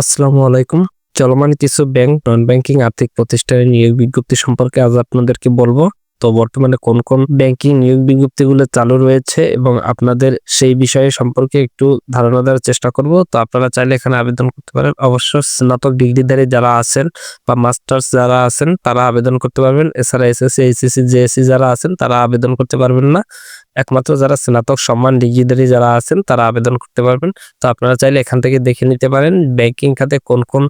আসসালামু আলাইকুম। চলমান কিছু ব্যাংক নন ব্যাংকিং আর্থিক প্রতিষ্ঠানের নিয়োগ বিজ্ঞপ্তি সম্পর্কে আজ আপনাদেরকে বলব। তো বর্তমানে কোন কোন ব্যাংকিং নিয়োগ বিজ্ঞপ্তিগুলো চালু রয়েছে এবং আপনাদের সেই বিষয়ে সম্পর্কে একটু ধারণা দেওয়ার চেষ্টা করব। তো আপনারা চাইলে এখানে আবেদন করতে পারেন। অবশ্য স্নাতক ডিগ্রিধারী যারা আছেন বা মাস্টার্স যারা আছেন, তারা আবেদন করতে পারবেন। এছাড়া এসএসসি এইচএসসি জেএসসি যারা আছেন, তারা আবেদন করতে পারবেন না। একমাত্র যারা স্নাতক সম্মান ডিগ্রিধারী যারা আছেন, তারা আবেদন করতে পারবেন। তো আপনারা চাইলে এখান থেকে দেখে নিতে পারেন। ব্যাংকিং খাতে কোন কোন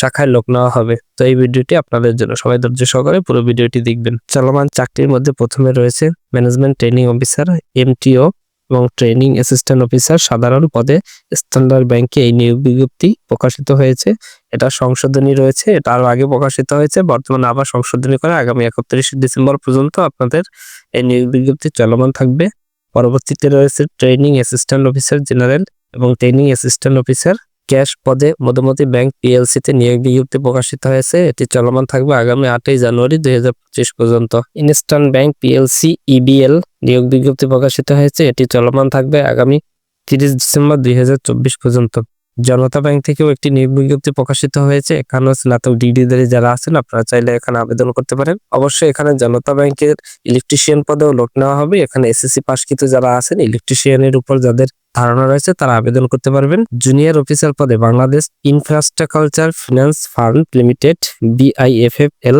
শাখায় লোক নেওয়া হবে। তো এই ভিডিওটি আপনাদের জন্য সবাই ধৈর্য সহকারে পুরো ভিডিওটি দেখবেন। চলমান চাকরির মধ্যে প্রথমে রয়েছে ম্যানেজমেন্ট ট্রেনিং অফিসার, এমটিও এবং ট্রেনিং অ্যাসিস্ট্যান্ট অফিসার সাধারণ পদে স্ট্যান্ডার্ড ব্যাংকে এই নিয়োগ বিজ্ঞপ্তি প্রকাশিত হয়েছে। এটা সংশোধনী রয়েছে, এটা আরও আগে প্রকাশিত হয়েছে, বর্তমানে আবার সংশোধনী করে আগামী একত্রিশে ডিসেম্বর পর্যন্ত আপনাদের এই নিয়োগ বিজ্ঞপ্তি চলমান থাকবে। পরবর্তীতে রয়েছে ট্রেনিং অ্যাসিস্ট্যান্ট অফিসার জেনারেল এবং ট্রেনিং অ্যাসিস্ট্যান্ট অফিসার ক্যাশ পদে মধুমতি ব্যাংক পিএলসি তে নিয়োগ বিজ্ঞপ্তি প্রকাশিত হয়েছে। এটি চলমান থাকবে আগামী আটই জানুয়ারি দুই হাজার পঁচিশ পর্যন্ত। ইনস্টার্ন ব্যাংক পিএলসি ইবিএল নিয়োগ বিজ্ঞপ্তি প্রকাশিত হয়েছে। এটি চলমান থাকবে আগামী তিরিশ ডিসেম্বর দুই হাজার চব্বিশ পর্যন্ত। জনতা ব্যাংক থেকেও একটি নিয়োগ বিজ্ঞপ্তি প্রকাশিত হয়েছে। এখানেও স্নাতক ডিগ্রিধারী যারা আছেন, আপনারা চাইলে এখানে আবেদন করতে পারেন। অবশ্যই এখানে জনতা ব্যাংকের ইলেকট্রিশিয়ান পদেও লোক নেওয়া হবে। এখানে এসএসসি পাশকৃত যারা আছেন ইলেকট্রিশিয়ানের উপর যাদের ধারণা রয়েছে তারা আবেদন করতে পারবেন। জুনিয়র অফিসার পদে Bangladesh infrastructure finance fund limited BIFFL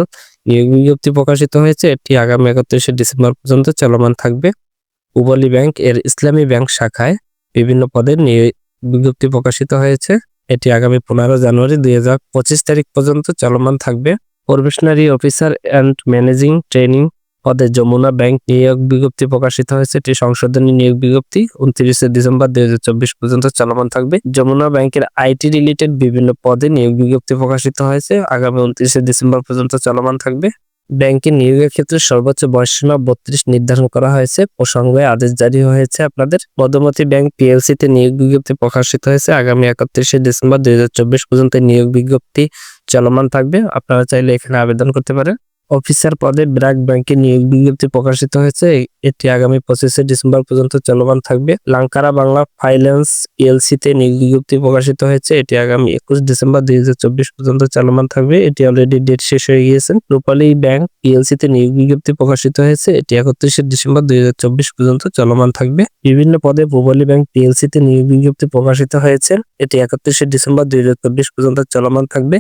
নিয়োগ বিজ্ঞপ্তি প্রকাশিত হয়েছে। এটি আগামী একত্রিশে ডিসেম্বর পর্যন্ত চলমান থাকবে। উবলি ব্যাংক এর ইসলামী ব্যাংক শাখায় বিভিন্ন পদে নিয়োগ বিজ্ঞপ্তি প্রকাশিত হয়েছে। এটি আগামী পনেরো জানুয়ারি দুই হাজার পঁচিশ তারিখ পর্যন্ত চলমান থাকবে। Probationary officer and managing training পদে যমুনা ব্যাংক নিয়োগ বিজ্ঞপ্তি প্রকাশিত হয়েছে। এটি সংশোধনী নিয়োগ বিজ্ঞপ্তি। উনত্রিশে ডিসেম্বর দুই হাজার চব্বিশ পর্যন্ত চলমান থাকবে। যমুনা ব্যাংকের আইটি রিলেটেড বিভিন্ন পদে নিয়োগ বিজ্ঞপ্তি প্রকাশিত হয়েছে। আগামী উনত্রিশে ডিসেম্বর পর্যন্ত চলমান থাকবে। ব্যাংকের নিয়োগের ক্ষেত্রে সর্বোচ্চ বয়সসীমা বত্রিশ নির্ধারণ করা হয়েছে প্রসঙ্গে আদেশ জারি হয়েছে আপনাদের। মধুমতি ব্যাংক পিএলসি তে নিয়োগ বিজ্ঞপ্তি প্রকাশিত হয়েছে। আগামী একত্রিশে ডিসেম্বর দুই হাজার চব্বিশ পর্যন্ত নিয়োগ বিজ্ঞপ্তি চলমান থাকবে। আপনারা চাইলে এখানে আবেদন করতে পারেন। অফিসার পদে ব্র্যাক ব্যাংকে নিয়োগ বিজ্ঞপ্তি প্রকাশিত হয়েছে। এটি আগামী পঁচিশে ডিসেম্বর পর্যন্ত চলমান থাকবে। লাঙ্কারা বাংলা ফাইন্যান্স পিএলসি তে নিয়োগ বিজ্ঞপ্তি প্রকাশিত হয়েছে। এটি আগামী একুশ ডিসেম্বর দুই হাজার চব্বিশ পর্যন্ত চলমান থাকবে। এটি অলরেডি ডেট শেষ হয়ে গিয়েছে। রূপালী ব্যাংক পিএলসি তে নিয়োগ বিজ্ঞপ্তি প্রকাশিত হয়েছে। এটি একত্রিশে ডিসেম্বর দুই হাজার চব্বিশ পর্যন্ত চলমান থাকবে। বিভিন্ন পদে পূবালী ব্যাংক পিএলসি তে নিয়োগ বিজ্ঞপ্তি প্রকাশিত হয়েছে। এটি একত্রিশে ডিসেম্বর দুই হাজার চব্বিশ পর্যন্ত চলমান থাকবে।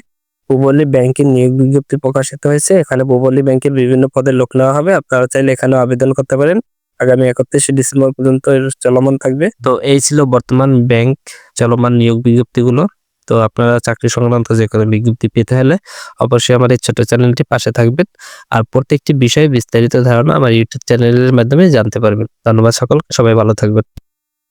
পুবলি ব্যাংকের নিয়োগ বিজ্ঞপ্তি প্রকাশিত হয়েছে। এখানে পুবলি ব্যাংকের বিভিন্ন পদে লোক নেওয়া হবে। আপনারা চাইলে এখানে আবেদন করতে পারেন। আগামী একত্রিশে ডিসেম্বর পর্যন্ত এর চলমান থাকবে। তো এই ছিল বর্তমান ব্যাংক চলমান নিয়োগ বিজ্ঞপ্তিগুলো। তো আপনারা চাকরি সংক্রান্ত যে কোনো বিজ্ঞপ্তি পেতে হলে অবশ্যই আমার এই ছোট চ্যানেলটি পাশে থাকবেন। আর প্রত্যেকটি বিষয়ে বিস্তারিত ধারণা আমার ইউটিউব চ্যানেলের মাধ্যমে জানতে পারবেন। ধন্যবাদ সকল সবাই ভালো থাকবেন।